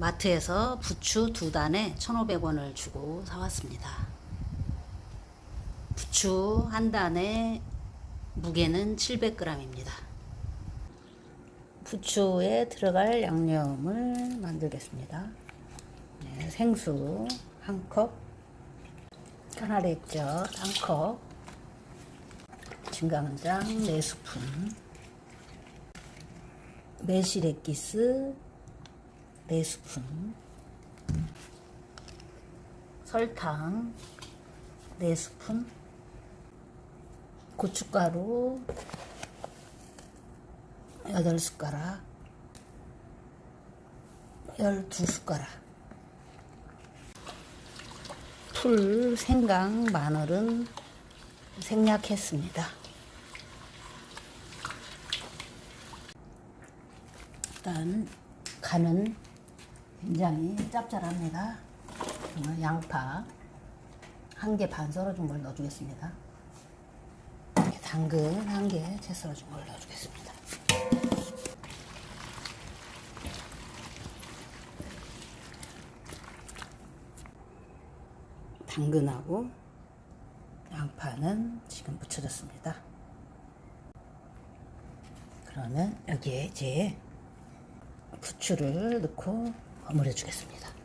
마트에서 부추 두 단에 1,500원을 주고 사왔습니다. 부추 한 단에 무게는 700g입니다. 부추에 들어갈 양념을 만들겠습니다. 네, 생수 한 컵, 까나리 액젓 한 컵, 진간장 4스푼, 매실 액기스 4스푼, 설탕 4스푼, 고춧가루 8숟가락, 12숟가락, 풀, 생강, 마늘은 생략했습니다. 일단 간은 굉장히 짭짤합니다. 양파 한 개 반 썰어준 걸 넣어주겠습니다. 당근 한 개 채 썰어준 걸 넣어주겠습니다. 당근하고 양파는 지금 붙여졌습니다. 그러면 여기에 이제 부추를 넣고 버무려 주겠습니다.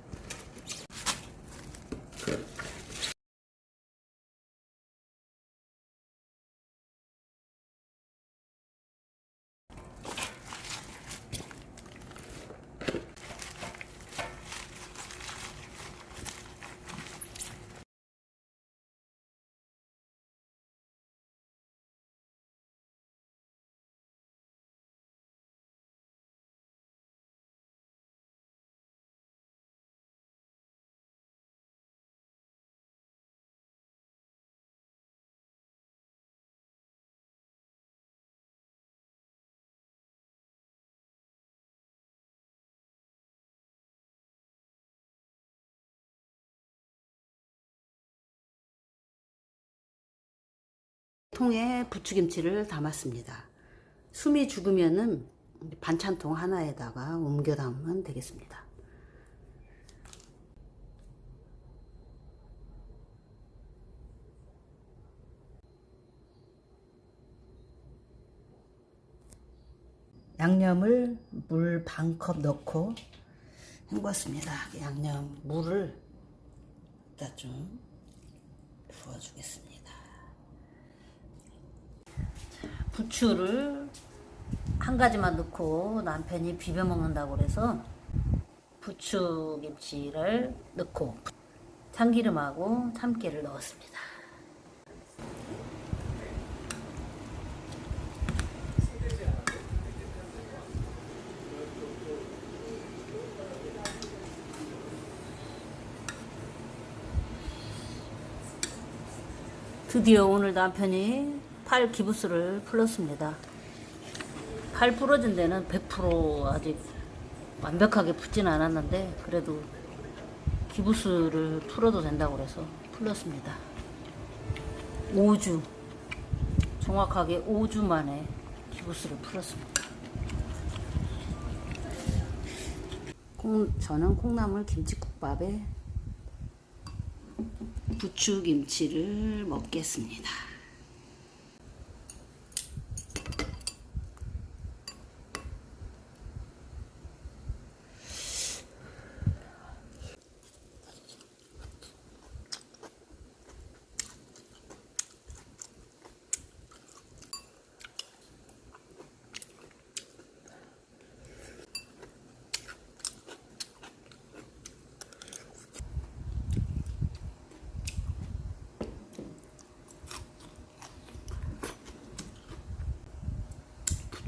통에 부추김치를 담았습니다. 숨이 죽으면은 반찬통 하나에다가 옮겨 담으면 되겠습니다. 양념을 물 반 컵 넣고 헹궜습니다. 양념 물을 일단 좀 부어주겠습니다. 부추를 한 가지만 넣고 남편이 비벼 먹는다고 그래서 부추 김치를 넣고 참기름하고 참깨를 넣었습니다. 드디어 오늘 남편이 팔 기부스를 풀었습니다. 팔 부러진 데는 100% 아직 완벽하게 붙진 않았는데 그래도 기부스를 풀어도 된다고 그래서 풀었습니다. 5주 정확하게 5주 만에 기부스를 풀었습니다. 콩, 저는 콩나물 김치국밥에 부추김치를 먹겠습니다.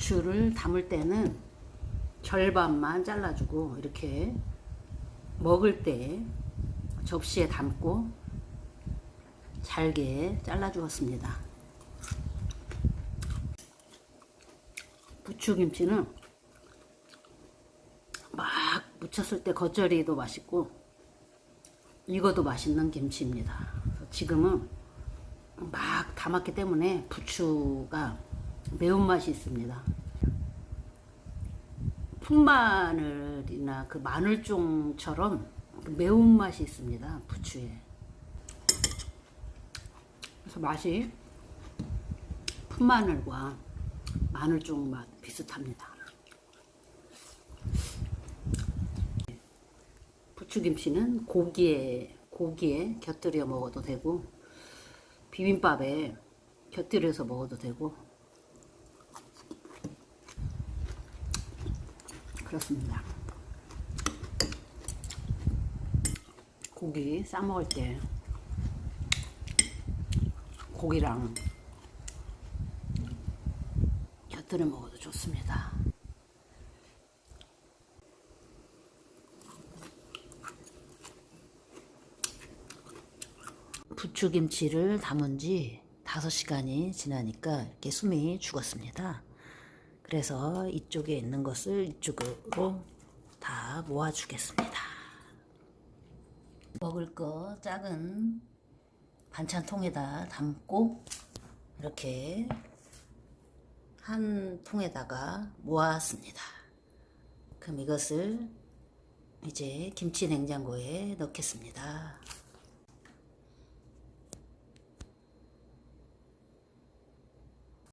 부추를 담을 때는 절반만 잘라주고 이렇게 먹을 때 접시에 담고 잘게 잘라주었습니다. 부추김치는 막 무쳤을 때 겉절이도 맛있고 익어도 맛있는 김치입니다. 지금은 막 담았기 때문에 부추가 매운맛이 있습니다. 풋마늘이나 그 마늘종처럼 그 매운맛이 있습니다. 부추에. 그래서 맛이 풋마늘과 마늘종 맛 비슷합니다. 부추김치는 고기에 고기에 곁들여 먹어도 되고 비빔밥에 곁들여서 먹어도 되고 그렇습니다. 고기 싸 먹을 때 고기랑 곁들여 먹어도 좋습니다. 부추김치를 담은 지 5시간이 지나니까 이렇게 숨이 죽었습니다. 그래서 이쪽에 있는 것을 이쪽으로 다 모아주겠습니다. 먹을 거 작은 반찬통에다 담고 이렇게 한 통에다가 모았습니다. 그럼 이것을 이제 김치 냉장고에 넣겠습니다.